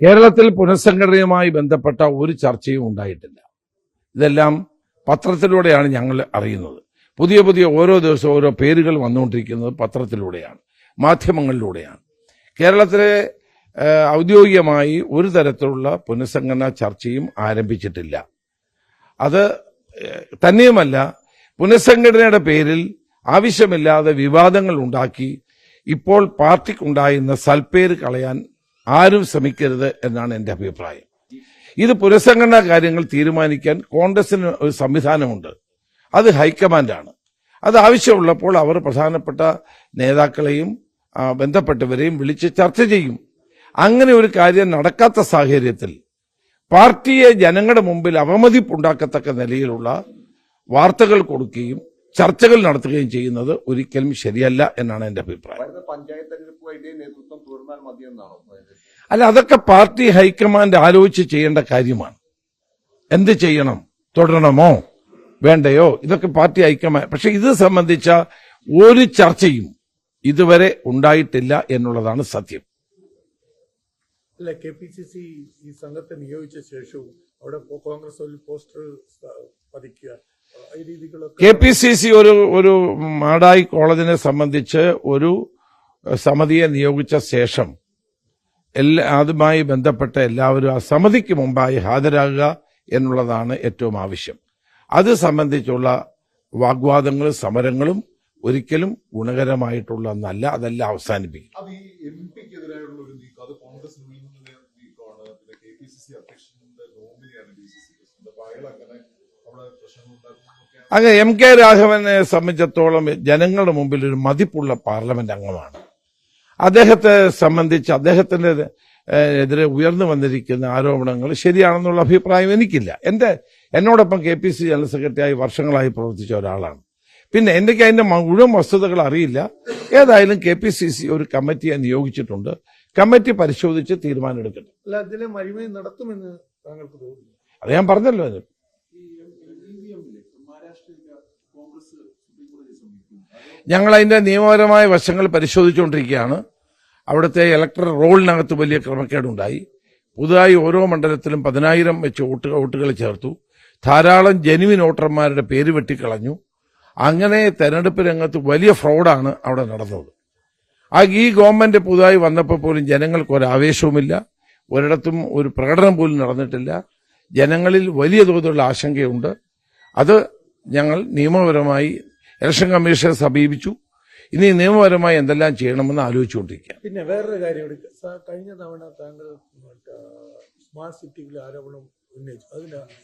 കേരളത്തിൽ പുനഃസംഘടനയുമായി ബന്ധപ്പെട്ട ഒരു ചർച്ചയും ഉണ്ടായിട്ടില്ല. ഇതെല്ലാം പത്രത്തിലൂടെയാണ് ഞങ്ങൾ അറിയുന്നത്. പുതിയ പുതിയ ഓരോ ദിവസവും ഓരോ പേരുകൾ വന്നുകൊണ്ടിരിക്കുന്നത് പത്രത്തിലൂടെയാണ് മാധ്യമങ്ങളിലൂടെയാണ്. കേരളത്തിലെ ഔദ്യോഗികമായി ഒരു തരത്തിലുള്ള പുനഃസംഘടനാ ചർച്ചയും ആരംഭിച്ചിട്ടില്ല. അത് തന്നെയുമല്ല പുനഃസംഘടനയുടെ പേരിൽ ആവശ്യമില്ലാതെ വിവാദങ്ങൾ ഉണ്ടാക്കി ഇപ്പോൾ പാർട്ടിക്കുണ്ടായിരുന്ന സൽപ്പേര് കളയാൻ ആരും ശ്രമിക്കരുത് എന്നാണ് എന്റെ അഭിപ്രായം. ഇത് പുനഃസംഘടനാ കാര്യങ്ങൾ തീരുമാനിക്കാൻ കോൺഗ്രസിന് ഒരു സംവിധാനമുണ്ട്. അത് ഹൈക്കമാൻഡാണ്. അത് ആവശ്യമുള്ളപ്പോൾ അവർ പ്രധാനപ്പെട്ട നേതാക്കളെയും ബന്ധപ്പെട്ടവരെയും വിളിച്ച് ചർച്ച ചെയ്യും. അങ്ങനെ ഒരു കാര്യം നടക്കാത്ത സാഹചര്യത്തിൽ പാർട്ടിയെ ജനങ്ങളുടെ മുമ്പിൽ അവമതിപ്പുണ്ടാക്കത്തക്ക നിലയിലുള്ള വാർത്തകൾ കൊടുക്കുകയും ചർച്ചകൾ നടത്തുകയും ചെയ്യുന്നത് ഒരിക്കലും ശരിയല്ല എന്നാണ് എന്റെ അഭിപ്രായം. നേതൃത്വം തുടർന്നാൽ മതിയെന്നാണോ അല്ല അതൊക്കെ പാർട്ടി ഹൈക്കമാൻഡ് ആലോചിച്ച് ചെയ്യേണ്ട കാര്യമാണ്. എന്ത് ചെയ്യണം? തുടരണമോ? വേണ്ടയോ? ഇതൊക്കെ പാർട്ടി ഹൈക്കമാൻഡ് പക്ഷെ ഇത് സംബന്ധിച്ച ഒരു ചർച്ചയും ഇതുവരെ ഉണ്ടായിട്ടില്ല എന്നുള്ളതാണ് സത്യം. അല്ല കെ പി സി സി ഈ സംഘത്തെ നിയോഗിച്ച ശേഷവും അവിടെ കോൺഗ്രസ് ഒരു പോസ്റ്റർ പതിക്കുക ഈ രീതികളൊക്കെ കെ പി സി സി ഒരു ഒരു മാടായി കോളേജിനെ സംബന്ധിച്ച് ഒരു സമിതിയെ നിയോഗിച്ച ശേഷം എല്ലാ അതുമായി ബന്ധപ്പെട്ട എല്ലാവരും ആ സമിതിക്ക് മുമ്പായി ഹാജരാകുക എന്നുള്ളതാണ് ഏറ്റവും ആവശ്യം. അത് സംബന്ധിച്ചുള്ള വാഗ്വാദങ്ങളും സമരങ്ങളും ഒരിക്കലും ഗുണകരമായിട്ടുള്ള ഗുണകരമായിട്ടുള്ളതല്ല അതെല്ലാം അവസാനിപ്പിക്കും. അങ്ങനെ എം കെ രാഘവനെ സംബന്ധിച്ചിടത്തോളം ജനങ്ങളുടെ മുമ്പിൽ ഒരു മതിപ്പുള്ള പാർലമെന്റ് അംഗമാണ്. അദ്ദേഹത്തെ സംബന്ധിച്ച് അദ്ദേഹത്തിന്റെ എതിരെ ഉയർന്നു വന്നിരിക്കുന്ന ആരോപണങ്ങൾ ശരിയാണെന്നുള്ള അഭിപ്രായം എനിക്കില്ല. എന്റെ എന്നോടൊപ്പം കെ പി സി ജനറൽ സെക്രട്ടറിയായി വർഷങ്ങളായി പ്രവർത്തിച്ച ഒരാളാണ്. പിന്നെ എനിക്ക് അതിന്റെ മുഴുവൻ വസ്തുതകൾ അറിയില്ല. ഏതായാലും കെ പി സി സി ഒരു കമ്മിറ്റിയെ നിയോഗിച്ചിട്ടുണ്ട്. കമ്മിറ്റി പരിശോധിച്ച് തീരുമാനമെടുക്കട്ടെ. അല്ല അതിലെ മരുമയും നടത്തുമെന്ന് താങ്കൾക്ക് തോന്നുന്നു. അത് ഞാൻ പറഞ്ഞല്ലോ അതിന്. ഞങ്ങൾ അതിന്റെ നിയമപരമായ വശങ്ങൾ പരിശോധിച്ചുകൊണ്ടിരിക്കുകയാണ്. അവിടുത്തെ ഇലക്ടർ റോളിനകത്ത് വലിയ ക്രമക്കേടുണ്ടായി. പുതുതായി ഓരോ മണ്ഡലത്തിലും പതിനായിരം വെച്ച് വോട്ട് വോട്ടുകൾ ചേർത്തു. ധാരാളം ജനുവിൻ വോട്ടർമാരുടെ പേര് വെട്ടിക്കളഞ്ഞു. അങ്ങനെ തെരഞ്ഞെടുപ്പ് രംഗത്ത് വലിയ ഫ്രോഡാണ് അവിടെ നടന്നത്. ആ ഈ ഗവൺമെന്റ് പുതുതായി വന്നപ്പോൾ പോലും ജനങ്ങൾക്ക് ഒരു ആവേശവുമില്ല ഒരിടത്തും ഒരു പ്രകടനം പോലും നടന്നിട്ടില്ല. ജനങ്ങളിൽ വലിയ തോതിലുള്ള ആശങ്കയുണ്ട്. അത് ഞങ്ങൾ നിയമപരമായി ഇലക്ഷൻ കമ്മീഷനെ സമീപിച്ചു. ഇനി നിയമപരമായി എന്തെല്ലാം ചെയ്യണമെന്ന് ആലോചിച്ചുകൊണ്ടിരിക്കുക പിന്നെ വേറൊരു കാര്യം കഴിഞ്ഞ തവണ താങ്കൾ സ്മാർട്ട് സിറ്റിയിലെ ആരോപണം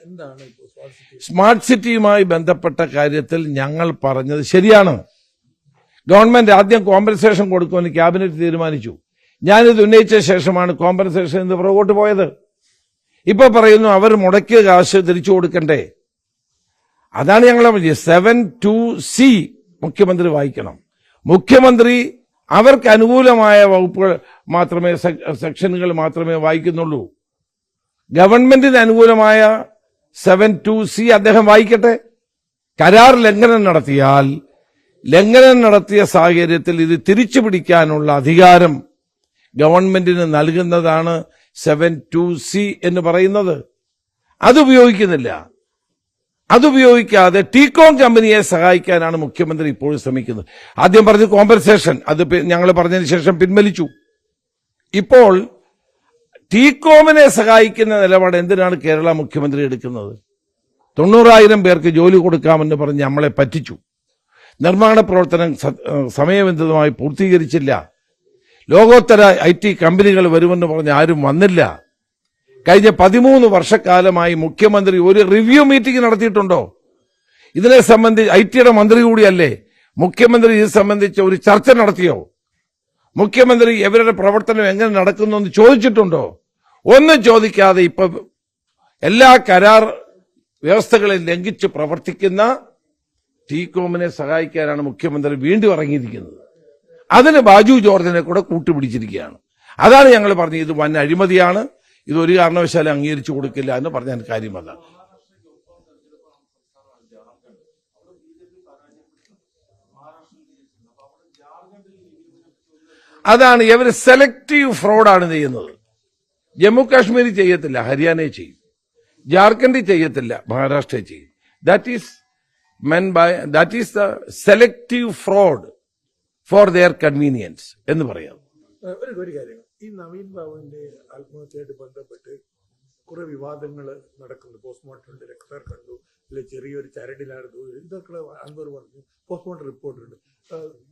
എന്താണ് സ്മാർട്ട് സിറ്റി? സ്മാർട്ട് സിറ്റിയുമായി ബന്ധപ്പെട്ട കാര്യത്തിൽ ഞങ്ങൾ പറഞ്ഞത് ശരിയാണ്. ഗവൺമെന്റ് ആദ്യം കോമ്പൻസേഷൻ കൊടുക്കുമെന്ന് ക്യാബിനറ്റ് തീരുമാനിച്ചു. ഞാനിത് ഉന്നയിച്ച ശേഷമാണ് കോമ്പൻസേഷൻ എന്ന് പുറകോട്ട് പോയത്. ഇപ്പൊ പറയുന്നു അവർ മുടക്കിയ കാശ് തിരിച്ചു കൊടുക്കണ്ടേ? അതാണ് ഞങ്ങളെ പറഞ്ഞത് സെവൻ ടു സി മുഖ്യമന്ത്രി വായിക്കണം. മുഖ്യമന്ത്രി അവർക്ക് അനുകൂലമായ വകുപ്പുകൾ മാത്രമേ സെക്ഷനുകൾ മാത്രമേ വായിക്കുന്നുള്ളൂ. ഗവൺമെന്റിന് അനുകൂലമായ സെവൻ ടു സി അദ്ദേഹം വായിക്കട്ടെ. കരാർ ലംഘനം നടത്തിയാൽ ലംഘനം നടത്തിയ സാഹചര്യത്തിൽ ഇത് തിരിച്ചു പിടിക്കാനുള്ള അധികാരം ഗവൺമെന്റിന് നൽകുന്നതാണ് സെവൻ ടു സി എന്ന് പറയുന്നത്. അത് ഉപയോഗിക്കുന്നില്ല. അതുപയോഗിക്കാതെ ടീകോം കമ്പനിയെ സഹായിക്കാനാണ് മുഖ്യമന്ത്രി ഇപ്പോഴും ശ്രമിക്കുന്നത്. ആദ്യം പറഞ്ഞു കോമ്പൻസേഷൻ അത് ഞങ്ങൾ പറഞ്ഞതിന് ശേഷം പിൻവലിച്ചു. ഇപ്പോൾ ടീകോമിനെ സഹായിക്കുന്ന നിലപാട് എന്തിനാണ് കേരള മുഖ്യമന്ത്രി എടുക്കുന്നത്? തൊണ്ണൂറായിരം പേർക്ക് ജോലി കൊടുക്കാമെന്ന് പറഞ്ഞ് നമ്മളെ പറ്റിച്ചു. നിർമ്മാണ പ്രവർത്തനം സമയബന്ധിതമായി പൂർത്തീകരിച്ചില്ല. ലോകോത്തര ഐ ടി കമ്പനികൾ വരുമെന്ന് പറഞ്ഞ് ആരും വന്നില്ല. കഴിഞ്ഞ പതിമൂന്ന് വർഷക്കാലമായി മുഖ്യമന്ത്രി ഒരു റിവ്യൂ മീറ്റിംഗ് നടത്തിയിട്ടുണ്ടോ? ഇതിനെ സംബന്ധിച്ച് ഐ ടിയുടെ മന്ത്രി കൂടിയല്ലേ? മുഖ്യമന്ത്രി ഇത് സംബന്ധിച്ച് ഒരു ചർച്ച നടത്തിയോ? മുഖ്യമന്ത്രി ഇവരുടെ പ്രവർത്തനം എങ്ങനെ നടക്കുന്നു എന്ന് ചോദിച്ചിട്ടുണ്ടോ? ഒന്നും ചോദിക്കാതെ ഇപ്പൊ എല്ലാ കരാർ വ്യവസ്ഥകളെ ലംഘിച്ച് പ്രവർത്തിക്കുന്ന ടീകോമിനെ സഹായിക്കാനാണ് മുഖ്യമന്ത്രി വീണ്ടും ഇറങ്ങിയിരിക്കുന്നത്. അതിന് ബാജു ജോർജിനെ കൂടെ കൂട്ടുപിടിച്ചിരിക്കുകയാണ്. അതാണ് ഞങ്ങൾ പറഞ്ഞത്. ഇത് വൻ അഴിമതിയാണ്. ഇത് ഒരു കാരണവശാലും അംഗീകരിച്ചു കൊടുക്കില്ല എന്ന് പറഞ്ഞ കാര്യം അതാണ് ഇവർ സെലക്റ്റീവ് ഫ്രോഡാണ് ചെയ്യുന്നത്. ജമ്മു കാശ്മീരിൽ ചെയ്യത്തില്ല ഹരിയാനയെ ചെയ്യും. ജാർഖണ്ഡിൽ ചെയ്യത്തില്ല മഹാരാഷ്ട്രയിൽ ചെയ്യും. That is men by that is the selective fraud for their convenience എന്ന് പറയാം. ഒരു ഒരു കാര്യം. ഈ നവീൻ ബാബുവിന്റെ ആത്മഹത്യയായിട്ട് ബന്ധപ്പെട്ട് കുറെ വിവാദങ്ങൾ നടക്കുന്നു പോസ്റ്റ്മോർട്ടം രക്തർ കണ്ടു. അല്ലെ ചെറിയൊരു ചരടിലായിരുന്നു ഇതൊക്കെ അൻവർ പറഞ്ഞു. പോസ്റ്റ്മോർട്ടം റിപ്പോർട്ടുണ്ട്.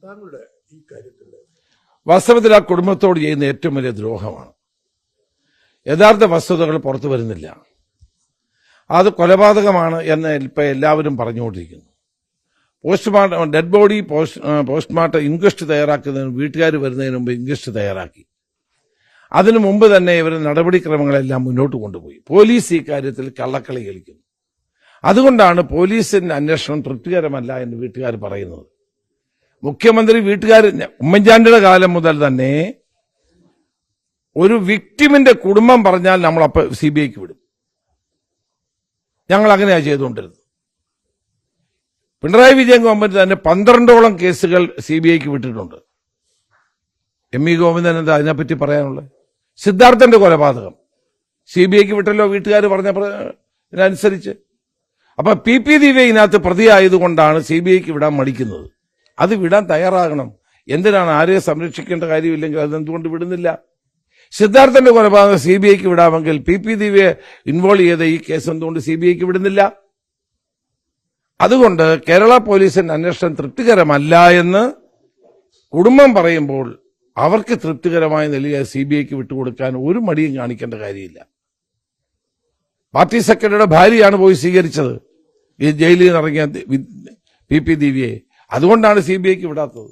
താങ്കളുടെ ഈ കാര്യത്തിൽ വാസ്തവത്തിൽ ആ കുടുംബത്തോട് ചെയ്യുന്ന ഏറ്റവും വലിയ ദ്രോഹമാണ്. യഥാർത്ഥ വസ്തുതകൾ പുറത്തു വരുന്നില്ല. അത് കൊലപാതകമാണ് എന്ന് ഇപ്പം എല്ലാവരും പറഞ്ഞുകൊണ്ടിരിക്കുന്നു. Postmortem dead body post postmortem inquest തയ്യാറാക്കുന്നതിന് വീട്ടുകാർ വരുന്നതിന് മുമ്പ് ഇൻക്വസ്റ്റ് തയ്യാറാക്കി. അതിനു മുമ്പ് തന്നെ ഇവർ നടപടിക്രമങ്ങളെല്ലാം മുന്നോട്ട് കൊണ്ടുപോയി. പോലീസ് ഈ കാര്യത്തിൽ കള്ളക്കളി കളിക്കുന്നു. അതുകൊണ്ടാണ് പോലീസിന്റെ അന്വേഷണം തൃപ്തികരമല്ല എന്ന് വീട്ടുകാർ പറയുന്നത്. മുഖ്യമന്ത്രി വീട്ടുകാർ ഉമ്മൻചാണ്ടിയുടെ കാലം മുതൽ തന്നെ ഒരു വിക്ടിമിന്റെ കുടുംബം പറഞ്ഞാൽ നമ്മൾ സി ബി ഐക്ക് വിടും. ഞങ്ങൾ അങ്ങനെയാണ് ചെയ്തുകൊണ്ടിരുന്നത്. പിണറായി വിജയൻ ഗവൺമെന്റ് തന്നെ പന്ത്രണ്ടോളം കേസുകൾ സി ബി ഐക്ക് വിട്ടിട്ടുണ്ട്. എം ഇ ഗോവിന്ദൻ എന്താ അതിനെപ്പറ്റി പറയാനുള്ളത്? സിദ്ധാർത്ഥന്റെ കൊലപാതകം. സി ബി ഐക്ക് വിട്ടല്ലോ വീട്ടുകാർ പറഞ്ഞ അനുസരിച്ച് അപ്പൊ പി പി ദിവ്യ ഇതിനകത്ത് പ്രതിയായതുകൊണ്ടാണ് സി ബി ഐക്ക് വിടാൻ മടിക്കുന്നത്. അത് വിടാൻ തയ്യാറാകണം. എന്തിനാണ് ആരെയും സംരക്ഷിക്കേണ്ട കാര്യമില്ലെങ്കിൽ അതെന്തുകൊണ്ട് വിടുന്നില്ല? സിദ്ധാർത്ഥന്റെ കൊലപാതകം സി ബി ഐക്ക് വിടാമെങ്കിൽ പി പി ദിവ്യയെ ഇൻവോൾവ് ചെയ്ത ഈ കേസ് എന്തുകൊണ്ട് സി ബി ഐക്ക് വിടുന്നില്ല? അതുകൊണ്ട് കേരള പോലീസിന്റെ അന്വേഷണം തൃപ്തികരമല്ല എന്ന് കുടുംബം പറയുമ്പോൾ അവർക്ക് തൃപ്തികരമായ നിലയിൽ സി ബി ഐക്ക് വിട്ടുകൊടുക്കാൻ ഒരു മടിയും കാണിക്കേണ്ട കാര്യമില്ല. പാർട്ടി സെക്രട്ടറിയുടെ ഭാര്യയാണ് പോയി സ്വീകരിച്ചത്. ഈ ജയിലിൽ നിന്ന് ഇറങ്ങിയ പി പി ദിവ്യയെ. അതുകൊണ്ടാണ് സി ബി ഐക്ക് വിടാത്തത്.